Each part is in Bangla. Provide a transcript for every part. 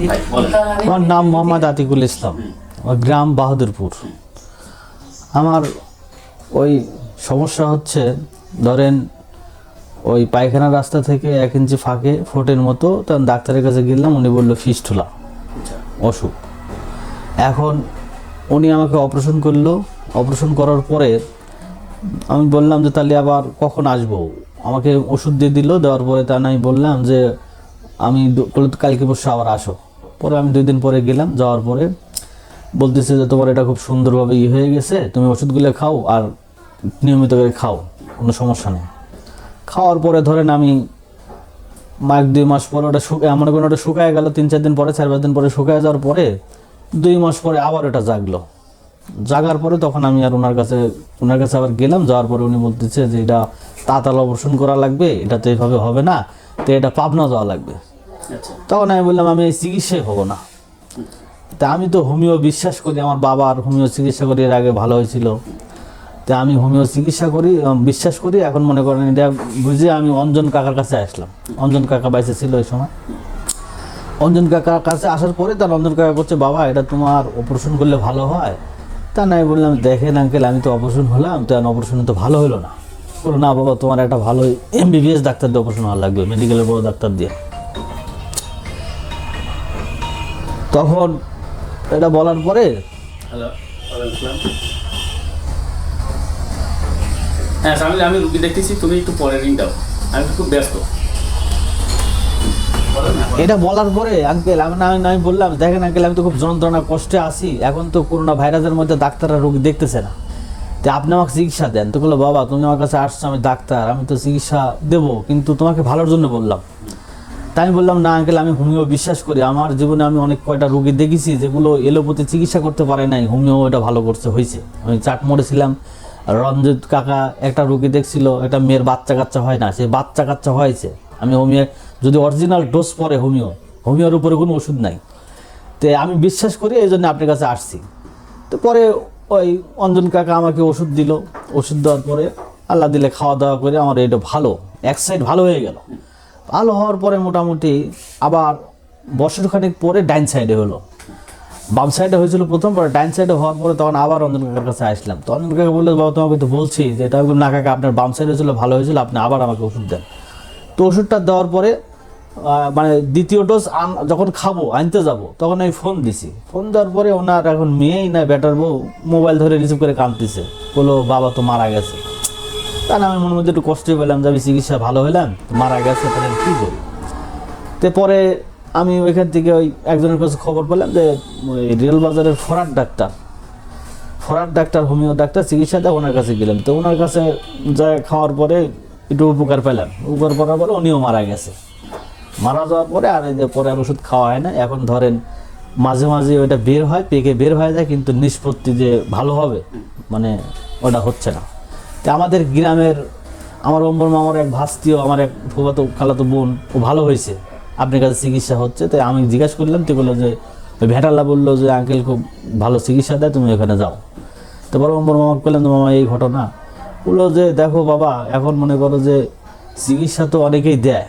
আমার নাম মোহাম্মদ আতিকুল ইসলাম। আমার গ্রাম বাহাদুরপুর। আমার ওই সমস্যা হচ্ছে, ধরেন ওই পায়খানা রাস্তা থেকে এক ইঞ্চি ফাঁকে ফোটের মতো তখন ডাক্তারের কাছে গেলাম, উনি বলল ফিস্টুলা অসুখ। এখন উনি আমাকে অপারেশন করল। অপারেশন করার পরে আমি বললাম যে, তাহলে আবার কখন আসব? আমাকে ওষুধ দিয়ে দিল, দেওয়ার পরে তা আমি বললাম যে, আমি কালকে পরশু আবার আসো। পরে আমি দুই দিন পরে গেলাম, যাওয়ার পরে বলতেছে যে তোমার এটা খুব সুন্দরভাবে ই হয়ে গেছে, তুমি ওষুধগুলো খাও আর নিয়মিত করে খাও, কোনো সমস্যা নেই। খাওয়ার পরে ধরেন আমি মাস দুই মাস পরে ওটা শুকায় মনে করেন ওটা শুকায় গেল, তিন চার দিন পরে, চার পাঁচ দিন পরে শুকায় যাওয়ার পরে দুই মাস পরে আবার এটা জাগলো। জাগার পরে তখন আমি আর ওনার কাছে ওনার কাছে আবার গেলাম, যাওয়ার পরে উনি বলতেছে যে এটা তাতাল অপারেশন করা লাগবে এটা তো এইভাবে হবে না, তো এটা পাবনা যাওয়া লাগবে। তখন আমি বললাম, আমি এই চিকিৎসাই হব না। তা আমি তো হোমিও বিশ্বাস করি, আমার বাবার হোমিও চিকিৎসা করি, এর আগে ভালো হয়েছিল। তা আমি হোমিও চিকিৎসা করি বিশ্বাস করি, এখন মনে করেন এটা বুঝে আমি অঞ্জন কাকার কাছে আসলাম। অঞ্জন কাকা বাইসে ছিল ওই সময়। অঞ্জন কাকার কাছে আসার পরে তার অঞ্জন কাকা করছে বাবা, এটা তোমার অপারেশন করলে ভালো হয়? তা নাই বললাম, দেখেন আঙ্কেল আমি তো অপারেশন হলাম, তো অপারেশন তো ভালো হলো না। বলল, না বাবা, তোমার একটা ভালো এমবিবিএস ডাক্তার দিয়ে অপারেশন হওয়া লাগবে মেডিকেলের বড় ডাক্তার দিয়ে। তখন এটা বলার পরে? হ্যাঁ সামিল আমি রুগী দেখতেছি তুমি একটু পরে রিং দাও। আমি খুব ব্যস্ত। এটা বলার পরে আঙ্কেল আমি না আমি বললাম দেখেন আঙ্কেল আমি তো খুব যন্ত্রণা কষ্টে আছি এখন তো করোনা ভাইরাসের মধ্যে ডাক্তাররা রোগী দেখতেছে না। তো আপনি আমাকে চিকিৎসা দেন। তো বলল বাবা তুমি আমার কাছে আসছো আমি ডাক্তার আমি তো চিকিৎসা দেবো কিন্তু তোমাকে ভালোর জন্য বললাম। তাই আমি বললাম, না আঙ্কেল, আমি হোমিও বিশ্বাস করি। আমার জীবনে আমি অনেক কয়টা রুগী দেখেছি যেগুলো এলোপতি চিকিৎসা করতে পারে নাই। হোমিও এটা ভালো করছে, হয়েছে। আমি চাট মরেছিলাম। রঞ্জিত কাকা একটা রুগী দেখছিল, একটা মেয়ের বাচ্চা কাচ্চা হয় না, সে বাচ্চা কাচ্চা হয়েছে। আমি হোমিও, যদি অরিজিনাল ডোজ পরে হোমিও, হোমিওর উপরে কোনো ওষুধ নাই। তো আমি বিশ্বাস করি, এই জন্য আপনার কাছে আসছি। তো পরে ওই অঞ্জন কাকা আমাকে ওষুধ দিল। ওষুধ দেওয়ার পরে আল্লাহ দিলে খাওয়া দাওয়া করে আমার এটা ভালো, এক সাইড ভালো হয়ে গেল। ভালো হওয়ার পরে মোটামুটি আবার বছর খানিক পরে ডাইন সাইডে হলো। বাম সাইডে হয়েছিল প্রথম, পরে ডাইন সাইডে হওয়ার পরে তখন আবার অঞ্জন কাকার কাছে আসলাম। তো অঞ্জন কাকা বলল, বাবা, তোমাকে তো বলছি যে এটা না কাকা, আপনার বাম সাইডে ছিল ভালো হয়েছিল, আপনি আবার আমাকে ওষুধ দেন। তো ওষুধটা দেওয়ার পরে মানে দ্বিতীয় ডোজ যখন খাব, আনতে যাব, তখন আমি ফোন দিছি। ফোন দেওয়ার পরে ওনার এখন মেয়েই না, বেটার বউ মোবাইল ধরে রিসিভ করে কাঁদতেছে। বলো বাবা, তো মারা গেছে। তাহলে আমি মনের মধ্যে একটু কষ্ট পেলাম, যে আমি চিকিৎসা ভালো হলাম মারা গেছে, তাহলে আমি কী করি তো পরে আমি ওইখান থেকে ওই একজনের কাছে খবর পেলাম যে, ওই রেল বাজারের ফরাট ডাক্তার ফরাট ডাক্তার, হোমিও ডাক্তার, চিকিৎসা দেয়, ওনার কাছে গেলাম। তো ওনার কাছে যা খাওয়ার পরে একটু উপকার পেলাম। উপকার পাওয়ার পরে উনিও মারা গেছে। মারা যাওয়ার পরে আর এই যে পরে আর ওষুধ খাওয়া হয় না। এখন ধরেন মাঝে মাঝে ওইটা বের হয়, পেকে বের হয়ে যায়, কিন্তু নিষ্পত্তি যে ভালো হবে মানে ওটা হচ্ছে না। তো আমাদের গ্রামের আমার অম্বর মামার এক ভাস্তিও আমার এক ফুফাতো খালাতো বোন, ও ভালো হয়েছে। আপনার কাছে চিকিৎসা হচ্ছে, তাই আমি জিজ্ঞাসা করলাম, তো বলল যে ভেটাল্লা বলল যে, আঙ্কেল, খুব ভালো চিকিৎসা দেয়, তুমি ওখানে যাও। তারপর অম্বর মামা করলেন তো মামা, এই ঘটনা। বলল যে, দেখো বাবা, এখন মনে করো যে, চিকিৎসা তো অনেকেই দেয়।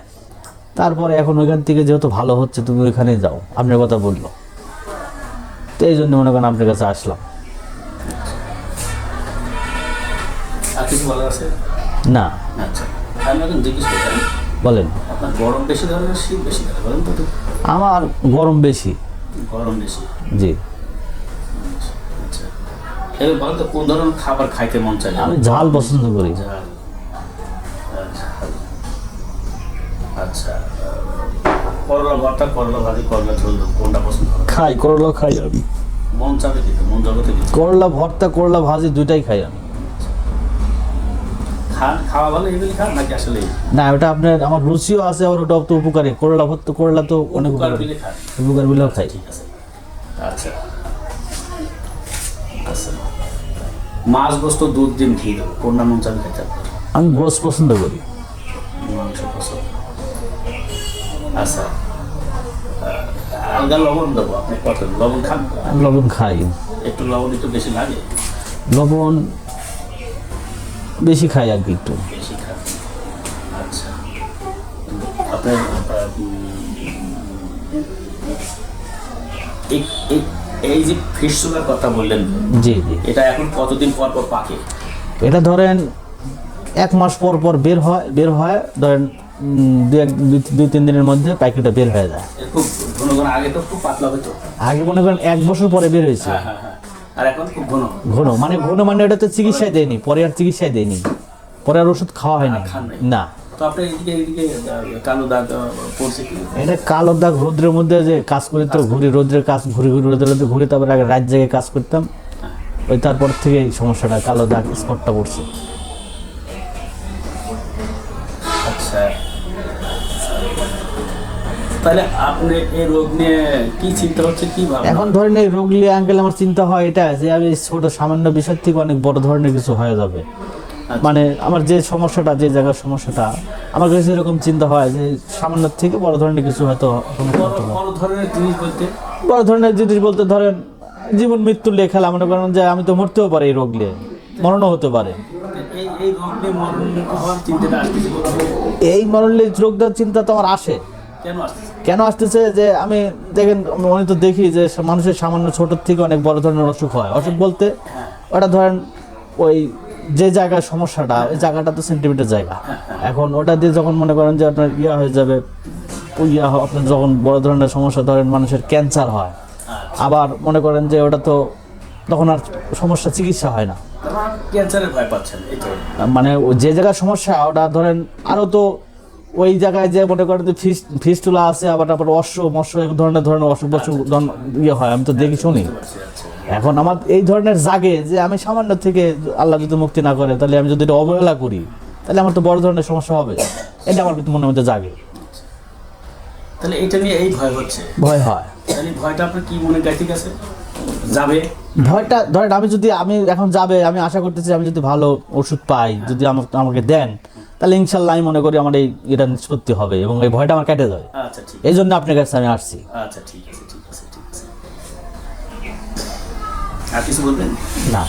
তারপরে এখন ওইখান থেকে যেহেতু ভালো হচ্ছে, তুমি ওইখানে যাও। আপনার কথা বলল। তো এই জন্য মনে করেন আপনার কাছে আসলাম। কিছু বলার আছে না। আচ্ছা আমি এখন জিজ্ঞেস করতাম বলেন। আপনার গরম বেশি ধরে না শীত বেশি ধরে বলেন তো আমার গরম বেশি। গরম বেশি। জি। আচ্ছা এবার বলেন তো কোন ধরনের খাবার খাইতে মন চায়? আমি ঝাল পছন্দ করি। ঝাল। আচ্ছা আচ্ছা। করলা ভর্তা করলা ভাজি করলা ঝোল কোনটা পছন্দ খাই করলা খাই আমি। মন চাবে দিতে মন জগতে করলা ভর্তা করলা ভাজি দুইটাই খাই আমি। খান খাওয়া ভালো এগুলি খান নাকি আসলে না ওটা আপনার আমার রুচিও আছে আর ওটা তো উপকারী। করলা ভর্তা করলা তো অনেক উপকার। বিলে খান। উপকার বিলেও খাই। ঠিক আছে। আচ্ছা। আচ্ছা। মাছ গোস্ত দুধ ডিম ঘি দেবো কোনটা মন চাবে খেতে আমি গোস পছন্দ করি। মাংস পছন্দ। আচ্ছা। আলগা লবণ দেবো আপনি কত? লবণ খান? লবণ খাই। একটু লবণ একটু বেশি লাগে? লবণ বেশি খাই আর কি একটু। আচ্ছা। এই- যে ফিস্টুলার কথা বললেন জি জি। এটা এখন কতদিন পর পর পাকে? এটা ধরেন এক মাস পর পর বের হয় বের হয় ধরেন দুই এক দুই- দুই তিন দিনের মধ্যে পাইকারিটা বের হয়ে যায়। খুব ঘন ঘন আগে তো খুব পাতলা হতো। আগে মনে করেন এক বছর পরে বের হয়েছে। হ্যাঁ হ্যাঁ হ্যাঁ। আর এখন খুব ঘন। ঘন মানে ঘন মানে ওটা তো চিকিৎসায় দেয়নি পরে আর চিকিৎসায় দেয়নি। পরে আর ওষুধ খাওয়া হয়নি। না। তো আপনার এদিকে এদিকে কালো দাগ পড়ছে এটা কালো দাগ রোদ্রের মধ্যে যে কাজ করি তো ঘুরি রোদ্রের কাজ ঘুরি ঘুরি রোদ্রের মধ্যে ঘুরে তারপরে আগে রাত জায়গায় কাজ করতাম। ওই তারপর থেকে এই সমস্যাটা কালো দাগ স্পটটা পড়ছে। তাহলে আপনি এই রোগ নিয়ে কি চিন্তা হচ্ছে কি এখন ধরেন এই রোগ নিয়ে আঙ্কেল আমার চিন্তা হয় এটা যে আমি ছোট সামান্য বিষয় থেকে অনেক বড় ধরনের কিছু হয়ে যাবে। মানে আমার যে সমস্যাটা যে জায়গার সমস্যাটা আমার কাছে এরকম চিন্তা হয় যে সামান্য থেকে বড় ধরনের কিছু হয়তো। বড় ধরনের জিনিস বলতে? বড় ধরনের জিনিস বলতে ধরেন জীবন মৃত্যুর নিয়ে খেলা মনে করেন যে আমি তো মরতেও পারি এই রোগ নিয়ে। মরণও হতে পারে? এই মরণের রোগটার চিন্তা তো আমার আসে। কেন আসতেছে? যে আমি দেখেন আমি তো দেখি যে মানুষের সামান্য ছোট থেকে অনেক বড় ধরনের অসুখ হয়। অসুখ বলতে ওটা ধরেন ওই যে জায়গার সমস্যাটা ওই জায়গাটা তো সেন্টিমিটার জায়গা। এখন ওটা দিয়ে যখন মনে করেন যে আপনার ইয়া হয়ে যাবে ইয়া আপনার যখন বড় ধরনের সমস্যা ধরেন মানুষের ক্যান্সার হয় আবার মনে করেন যে ওটা তো তখন আর সমস্যা চিকিৎসা হয় না। ক্যান্সারের ভয় পাচ্ছেন মানে যে জায়গায় সমস্যা ওটা ধরেন আরও তো ওই জায়গায় যে মনে করেন যে ফিস ফিস্টুলা আছে আবার তারপর অশ্ব মৎস্য এক ধরনের ধরনের অসুখ বসুখ ধরন- ইয়ে হয় আমি তো দেখি শুনি। আচ্ছা আচ্ছা এখন আমার এই ধরনের জাগে যে আমি সামান্য থেকে আল্লাহ যদি মুক্তি না করে তাহলে আমি যদি এটা অবহেলা করি তাহলে আমার তো বড় ধরনের সমস্যা হবে। এটা আমার কিন্তু মনের মধ্যে জাগে। তাহলে এটা নিয়ে এই ভয় হচ্ছে? ভয় হয়। তাহলে ভয়টা আপনার কি মনে গাইতে গেছে? যাবে? ভয়টা ধরেন আমি যদি আমি এখন যাবে আমি আশা করতেছি আমি যদি ভালো ওষুধ পাই যদি আমাকে আমাকে দেন তাহলে ইনশাল্লাহ আমি মনে করি আমার এই এটা নিষ্পত্তি হবে এবং এই ভয়টা আমার কেটে যাবে। আচ্ছা এই জন্য আপনার কাছে আমি আসছি। আচ্ছা ঠিক আছে ঠিক আছে ঠিক আছে। আর কিছু বলবেন? না।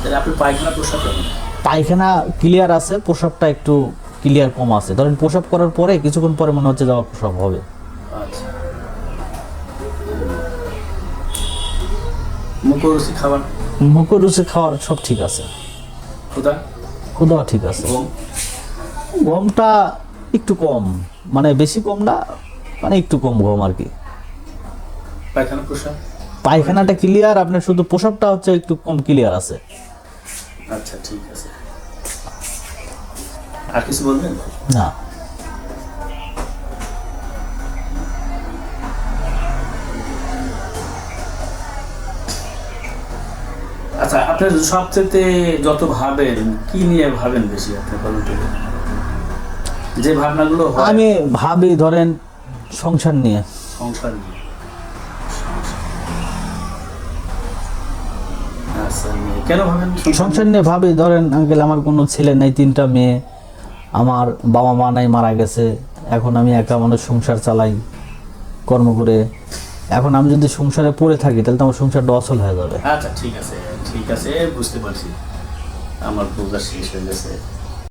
তাহলে আপনি পায়খানা ক্লিয়ার আছে প্রসাবটা একটু ক্লিয়ার কম আছে। ধরেন প্রসাব করার পরে কিছুক্ষণ পরে মনে হচ্ছে যাওয়া প্রসাব হবে। আচ্ছা। মুখরুচি খাবার? মুখরুচি খাওয়ার সব ঠিক আছে। ক্ষুদা খুদাও ঠিক আছে। গমটা একটু কম। মানে বেশি কম না মানে একটু কম গম আর কি। পায়খানা পায়খানাটা ক্লিয়ার আপনার শুধু প্রসাবটা হচ্ছে একটু কম ক্লিয়ার আছে। আচ্ছা ঠিক আছে। আর কিছু বলবেন? না। আচ্ছা আপনার সবচেয়ে যত ভাবেন কি নিয়ে ভাবেন বেশি আপনি বলুন যে ভাবনাগুলো আমি ভাবি ধরেন সংসার নিয়ে। সংসার নিয়ে। আচ্ছা কেন ভাবেন? সংসার নিয়ে ভাবি ধরেন আঙ্কেল আমার কোনো ছেলে নাই তিনটা মেয়ে। আমার বাবা মা নাই মারা গেছে। এখন আমি একা মানুষ সংসার চালাই কর্ম করে। এখন আমি যদি সংসারে পড়ে থাকি তাহলে তো আমার সংসারটা অচল হয়ে যাবে। আচ্ছা ঠিক আছে ঠিক আছে বুঝতে পারছি। আমার বোঝা শেষ হয়ে গেছে।